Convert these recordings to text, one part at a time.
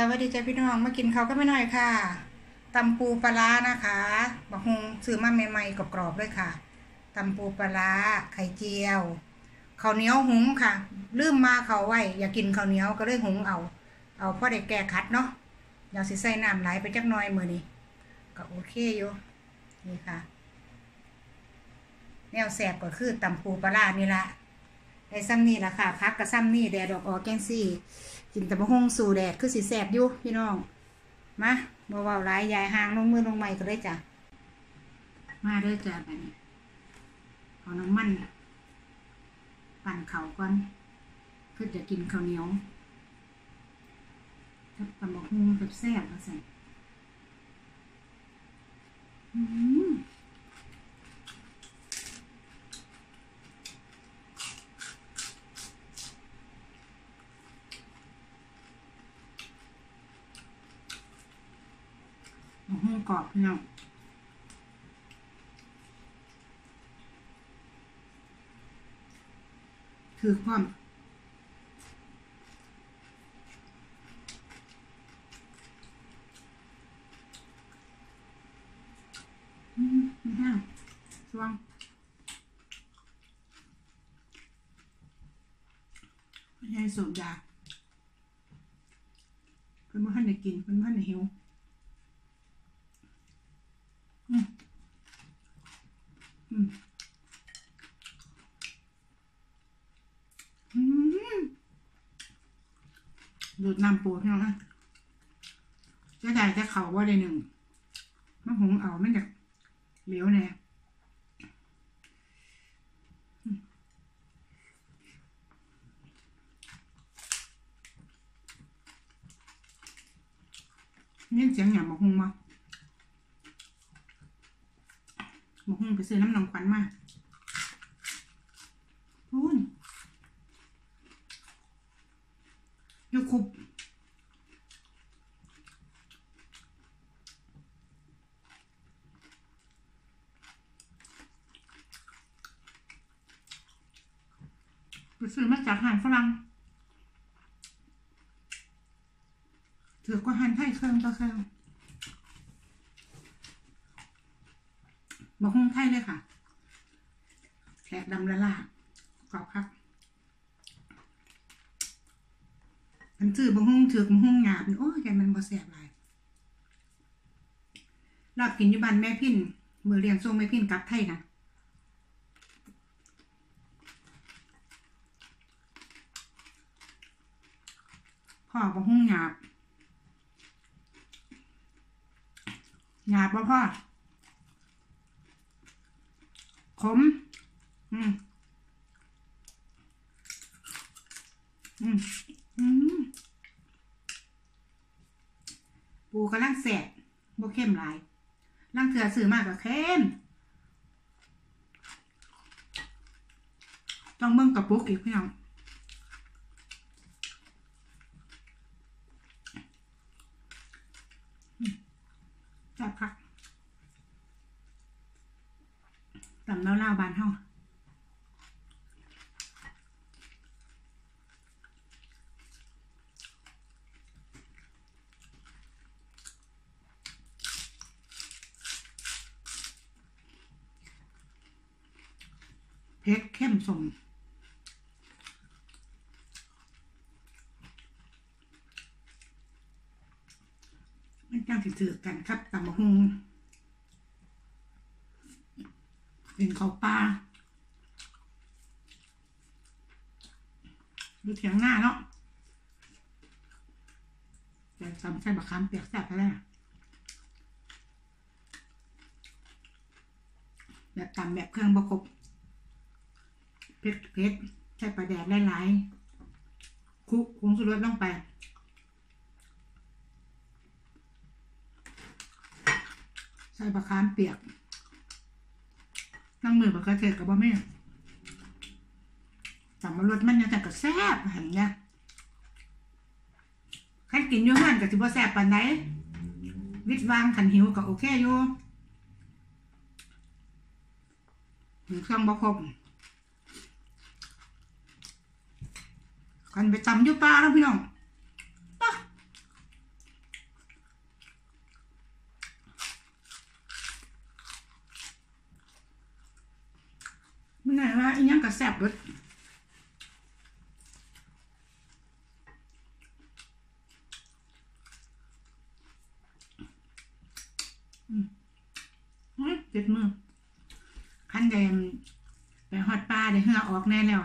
สวัสดีจ้าพี่น้องมากินเขาก็ไม่น้อยค่ะตำปูปลานะคะบักฮงซื้อมาใหม่ๆกรอบๆเลยค่ะตำปูปลาไข่เจียวข้าวเหนียวหุงค่ะ ลืมมาเขาวไว้อยากกินข้าวเหนียวก็เลยหุงเอา เอาพ่อได้แก้คัดเนาะอยากสิใส่น้ำไหลไปจักน่อยมือนี้ก็โอเคอยู่นี่ค่ะ แนวแสบก็คือตำปูปลานี่ละได้ซ้ำนี่ละค่ะพักกับซ้ำนี่แดดออกออกแกงซี่ กินแต่บะฮงสู่แดดคือสีแสบอยู่พี่น้อง มาบ่เว้าหลายยายห่างลงมือลงไม้ก็ได้จ้ะ มาเด้อจ้ะบัดนี้เอาน้ำมันปั่นเขาก่อนเพื่อจะกินข้าวเหนียวถ้าตำบักฮงแบบแซ่บมาใส่อืมบักฮงกรอบ พี่น้องคือความอืมไม่แห้งสว่างไม่ใช่สูบยาเพิ่นบ่ทันได้กินเพิ่นบ่ทันได้หิวอืมอืมอืม ดูดน้ำปูพี่น้องนะจะได้จะเข่าว่าได้หนึ่งมะหงเอาไมันจะเหลวแน่อืมนี่เสียงหยาบมะฮงมา หมกฮงไปซื้อน้ำนองควันมาพูนอยูคุบไปซื้อมาจากหารฝรั่งถือกว่าอาหารไทยเครื่องต่อเครื่อง บอกฮงไทยเลยค่ะแขกดำละลากรอบครับมันถือบางห้องถือกบางห้องหยาบโอ้ยใจมันบ่แสบหลายรอบกินยู่บ้านแม่พินมือเรียนส่งแม่พินกลับไทยนะพ่อบางห้องหยาบหยาบบ่พ่อ ขม อืม อืม อืม ปูกำลังแสบบ่เข้มหลายลังเถื่อสื่อมากกว่าเข้มต้องเบิ่งกระปุกอีกพี่น้องอืมจับค่ะ ตำเล่าเล่าๆบานเฮาเผ็ดเข้มสมมันจังสิถือกันครับตำบักฮุง เข้าวปลาดูเถียงหน้าเนาะแต่ตำใส่บักคำเปียกแซ่บแล้วแบบตำแบบเครื่องบะครบเผ็ดเผ็ดใส่ปลาแดดหลายๆคลุกผงสุรสลงไปใส่บะคามเปียก นั่งมือบักกระเทศกับบ่แม่จำมารสมันยังแต่ก็แซ่บหันเนี่ยใครกินอยู่หันกับสิบ่แซ่บปานใดวิตวางขันหิวก็โอเคอยู่ถึงเครื่องบ่ครบกันไปตำอยู่ปลาแล้วพี่น้องปะ ไหนว่าอีหยัง ก็แซ่บเบิดอืมอืมเจ็ดมือคันแดงไปฮอดปลาได้เหงือออกแน่แล้ว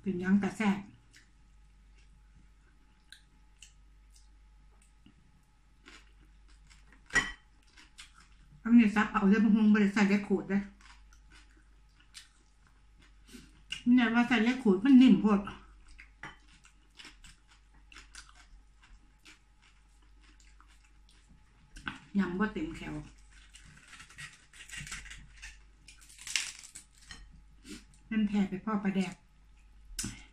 เป็นยังก็แซ่บอันนี้ซับเอาเรื่องพงบริใส่เล็กขูดเลย เนี่ยว่าใส่เล็กขูดมันนิ่มโพดยำว่าเต็มแขวนั่นแผ่ไปพ่อประแดก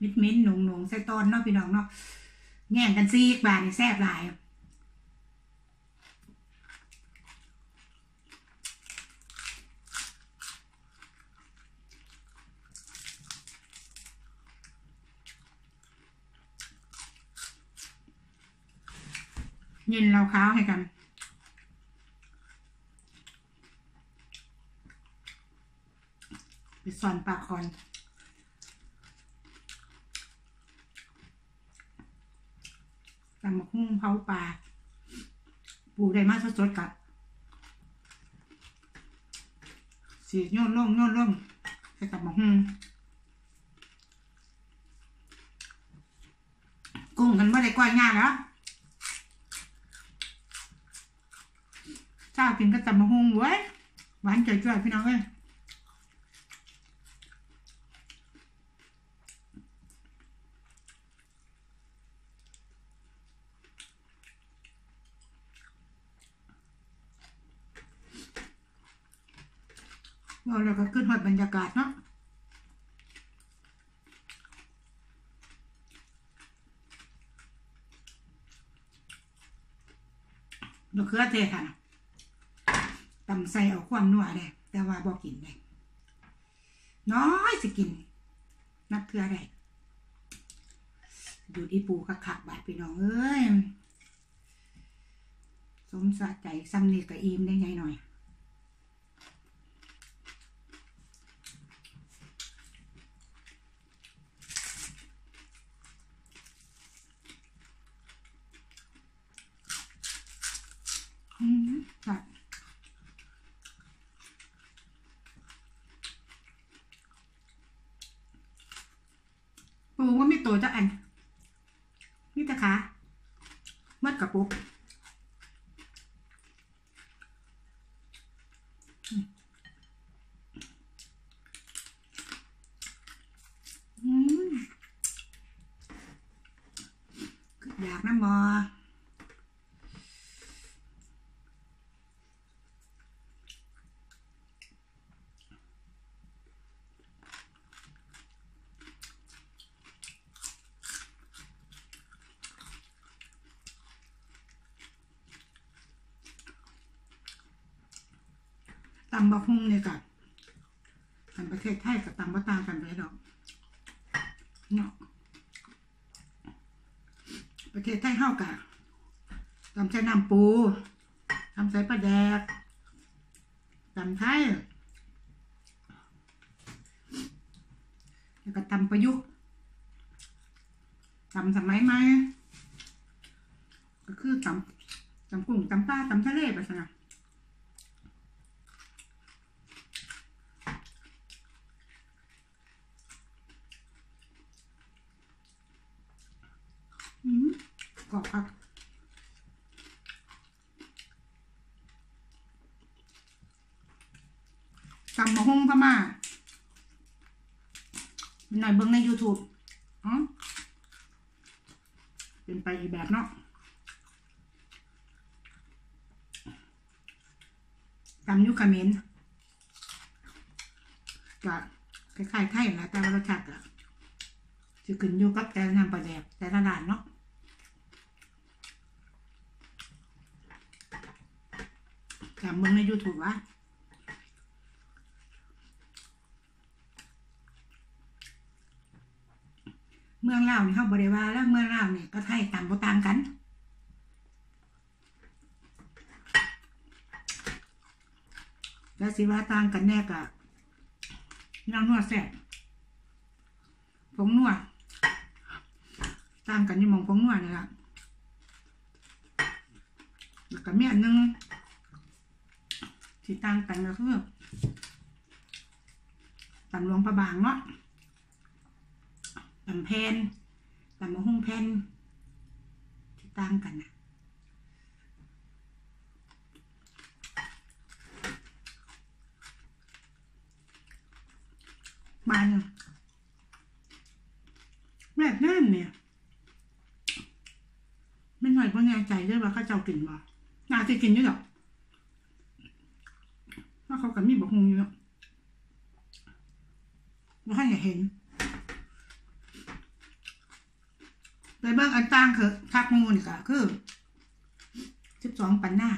มิดมิ้นหนงหนงใส่ตอนเนาะพี่น้องเนาะแง่งกันซีกบานี่แซ่บหลาย เย็นเราค้าวให้กัน ไปสอนปากคอนตำมะคุ้งเผาปลาปูได้มาสดๆกับสีโยนล่งโยนล่งใส่ตำมะคุ้งกุ้งกันไม่ได้ก้อยง่ายแล้ว เจ้ากินก็ตำมะฮงเว้ยหวานจ่อยๆพี่น้องเอ้ยบอกแล้วก็ขึ้นหอดบรรยากาศเนาะดอกเขือเทศค่ะ ตำใส่เอาความนัวเลยแต่ว่าบอกกินเลยน้อยสิกิน นักเทือได้ดูที่ปูกระขักบาดพี่น้องเอ้ย สมสะใจซ้ำนี่กับอีมได้ไงหน่อย อืมค่ะปูว่ามีตัวจะอันนี่ตะขา เมื่อกระปุกอืมอืมอยากน้ำมอ ตำบะฮุ่งเนี่ยกับทางประเทศไทยกับตำบะตางกันไปดอกเนาะประเทศไทยเฮากะตำใส่น้ำปูตำใส่ปลาแดกตำไทยแล้วก็ตำประยุกต์ตำสมัยใหม่ก็คือตำตำกุ้งตำปลาตำทะเลไปซะนะ อืม กรอบครับตำมะฮุ่งพม่าหน่อยเบิ้งใน YouTube อ๋อเป็นไปอีกแบบเนาะตำยุคเมรก็คล้ายๆไทยแหละแต่ว่ารสชาติก็จะขึ้นอยู่กับแต่น้ำปลาแดกแต่ละร้านเนาะ จำมึงใน YouTube วะเมืองลาวนี่เขาบริวาแล้วเมืองลาวนี่ก็ไทยต่างบ่ต่างกันแล้วสิว่าต่างกันแน่กะน้ำนัวแซ่บผงนัวต่างกันที่มองผงนัวนี่ละแล้วก็มีอันหนึง ที่ต่างกันก็คือตำหลวงพระบางเนาะตำแพนตำมะฮุ่งแพนที่ต่างกันนะบานแบบนั่นเนี่ยไม่หน่อยเพราะแน่ใจด้วยว่าเข้าเจ้ากินบ่น่าจะกินอยู่หรอ กเพราเขากับมีบอกฮงอยู่เนาะว่าให้อย่าเห็นไปเบิ่งอันต่างคือทักมูนี่ก็คือสิบสองปันหน้า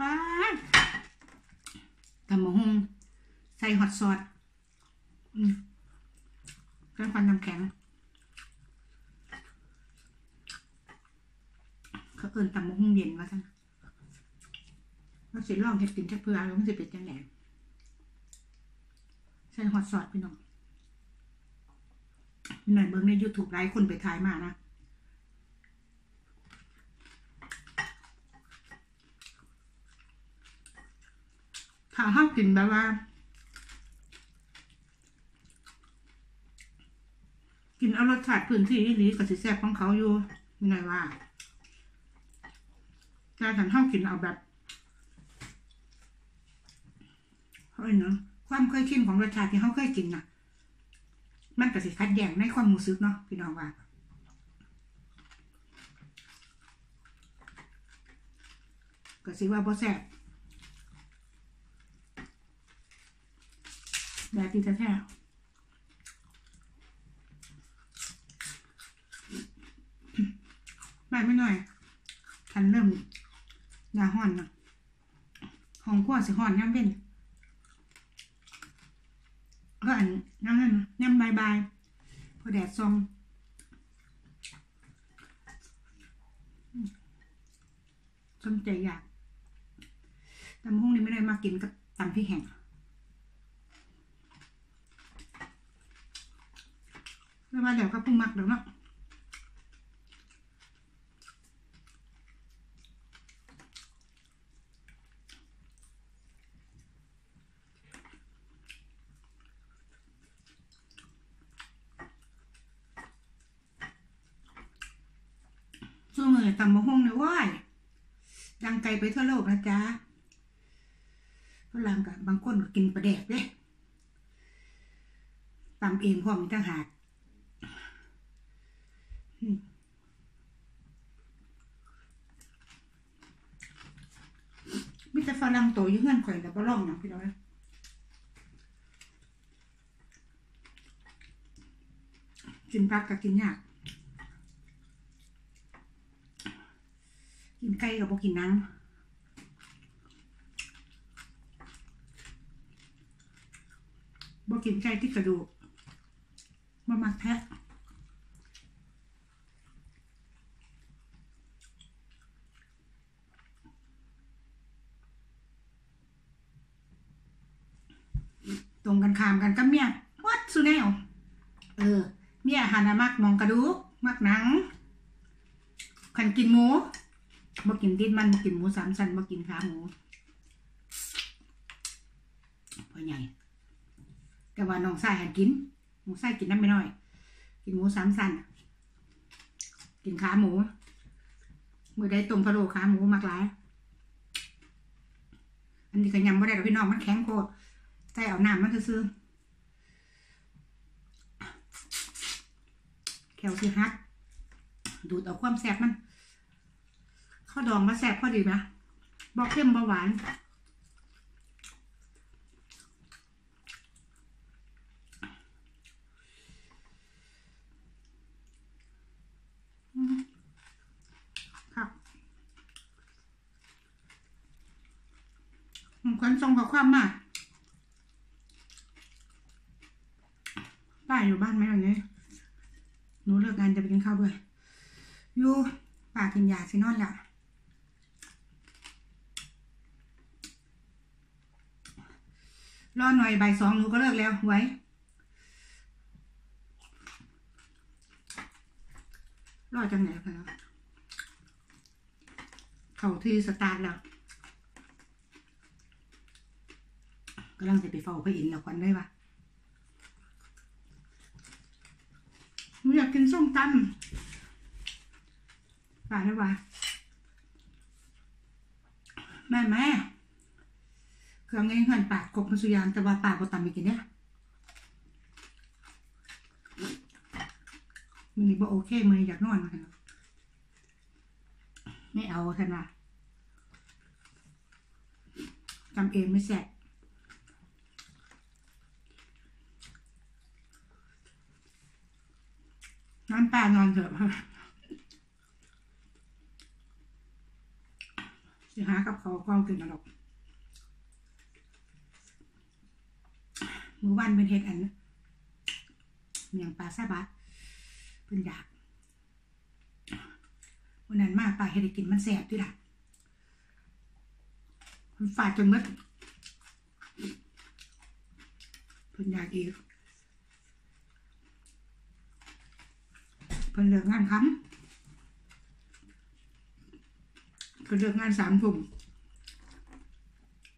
ป้าตำมะฮงใส่ฮอตซอสเครื่องฟันน้ำแข็งเขาเอินตำมะฮงเย็นว่าท่าน เราสิลองเห็ดกินจักเพื่อแล้วมันจะเป็นจังไงใส่ฮอตซอสพี่น้องหน่อยเบิ้งใน YouTube หลายคนไปถ่ายมานะถ้าห้ากินแบบว่า กินเอารสชาติพื้นที่ดีๆกับสิแซ่บของเขาอยู่ยังไงว่าแต่ฉันเข้ากินเอาแบบ เฮ้ยเนาะความเคยชินของรสชาติที่เขาเคยกินน่ะ มันก็สิคัดแย้งในความรู้สึกเนาะพี่น้องว่าก็สิว่าบ่แซ่บแบบที่แท้ๆไม่ไม่หน่อยทันเริ่มยาห้อนนะห้องครัวสิห้อนย่ำเป็น ก็อันนั่งนั้นย่ำบายบายพอแดดซองสมใจอยากตำห้องนี้ไม่ได้มากินกับตำพริกแห้งแล้วมาเดี๋ยวก็ปรุงมักเดี๋ยวเนาะ มือตำมะฮงเนี่ยว้ายดังไกลไปทั่วโลกนะจ๊ะฝรั่งกับบางคนก็กินปลาแดกเด้ตำเองพร้อมมีตั้งหากมมีแต่ฝรั่งโตยู่เฮือนข่อยแต่บ่ลองนะพี่น้อยกินผักก็กินยาก กินไก่กับบ่กินนังบ่กินไก่ที่กระดูกบ่มักแทะตรงกันข้ามกันกับเมียวัดสุแนว เออ เมียหันมักมองกระดูก มักหนังขันกินหมู ดินมันกินหมูสามชั้นบ่กินขาหมูพ่อใหญ่ แต่ว่าน้องชายหันกินน้องชายกินน้ำไม่น้อย กินหมูสามชั้นกินขาหมูมือได้ต้มพะโล้ขาหมูมากหลาย อันนี้ก็ยำไม่ได้หรอกพี่น้องมันแข็งโคตรใส่เอาน้ำมันซื้อแขวสิฮักดูดเอาความแซ่บมัน ข้าวดองมาแซ่บพอดีไหมบอกเข้มบหวานอืมครับผมคนทรงขอความมากป้าอยู่บ้านไหมวันนี้ หนูเลิกงานจะไปกินข้าวด้วย อยู่ป้ากินยาสินอนละ รอหน่อยบ่ายสองหนูก็เลิกแล้วไว้ รอจังไหนคะเข้าที่สตาร์ทแล้วกำลังจะไปเฝ้าพระอินทร์แล้วควันได้ปะหนูอยากกินส้มตำป่าได้ปะแม่แม่ เครื่องเงินปากกบมันสุยามแต่ว่าปากก็ตำไปกินเนี่ยมันนี่บ่โอเคมืออยากนอนมากันไม่เอาท่านว่าจำเองไม่แสบน้ำปลานอนเถอะสิหากับเขาความกินมาหรอก มือวันเป็นเฮ็ดอันเมียงปลาซาบะเป็นอยากวันนั้นมากปลาเฮ็ดกินมันแสบด้วยล่ะมันฝาดจนหมดเพิ่นอยากอีกเพิ่นเลิกงานค้ำเพิ่นเลิกงานสามทุ่ม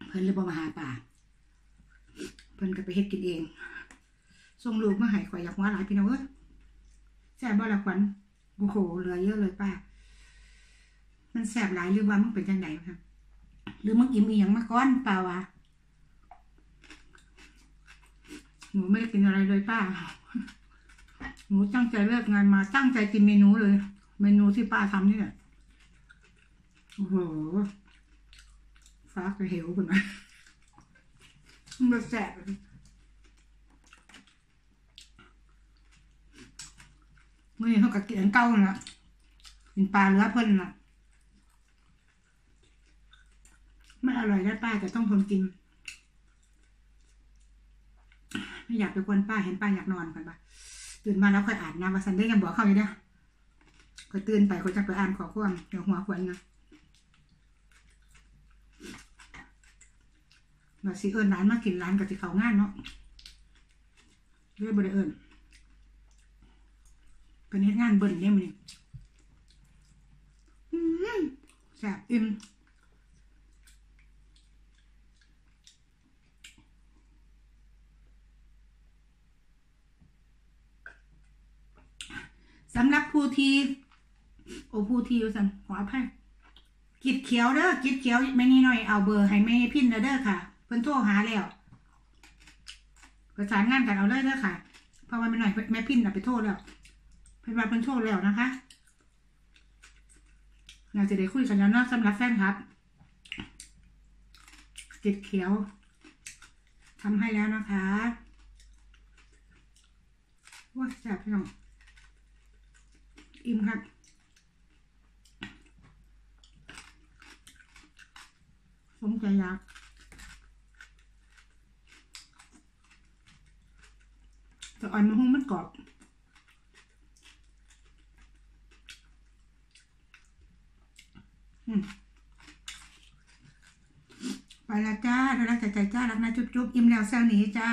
เพิ่นเลยบ่มาหาป่า เพิ่นก็ไปเฮ็ดกินเองส่งลูกมาให้ข่อยอยากว่าหลายพี่น้องเอ้ยแซ่บบ่ละขวัญโอ้โหเหลือเยอะเลยป้า มันแซ่บหลายหรือว่ามันเป็นจังไดครับหรือมึงอิ่มอีหยังมาก่อนป่าวะหนูไม่ได้กินอะไรเลยป้า หนูตั้งใจเลิกงานมาตั้งใจกินเมนูเลย เมนูที่ป้าทำนี่แหละโอ้โหฟ้ากระเหวคนนะ มันแสบมื่อเขาก็กินอันเก่าน่ะกินปลาเหลือเพิ่นน่ะไม่อร่อยได้ป้าแต่ต้องทนกิน ไม่อยากไปกวนป้าเห็นป้าอยากนอนกันปะตื่นมาแล้วค่อยอ่านนะว่าสันได้ยังบอกเข้าอยู่เนี่ยก็ตื่นไปก็จะไปอ่านขอความเดี๋ยวหัวควนนะ ว่าสิเอิญร้านมากินร้านกับที่เขางานเนาะเรื่อยบริเอิญเป็นเฮ็ดงานเบิ่นเนี่ยมันนี่แซ่บอิ่มสำหรับผู้ที่โอ้ผู้ที่สันขออภัยกิดเขียวเด้อกิดเขียวไม่นี่หน่อยเอาเบอร์ให้ไม่พินเด้อค่ะ เพิ่นโทรหาแล้วประสานงานกันเอาเลยเด้อค่ะ เพราะว่าไม่หน่อยแม่พินน่ะไปโทษแล้วเพิ่นว่าเพิ่นโทษแล้วนะคะเราจะได้คุยกันแล้วเนาะสำหรับแฟนครับกิดเขียวทำให้แล้วนะคะว้าแซ่บพี่น้องอิ่มครับสมใจอยาก แต่อ่อนมะฮุ้งมันกรอบไปแล้วจ้าดูแลใจใจจ้ารักนะจุ๊บจุ๊บอิ่มแล้วแซวหนีจ้า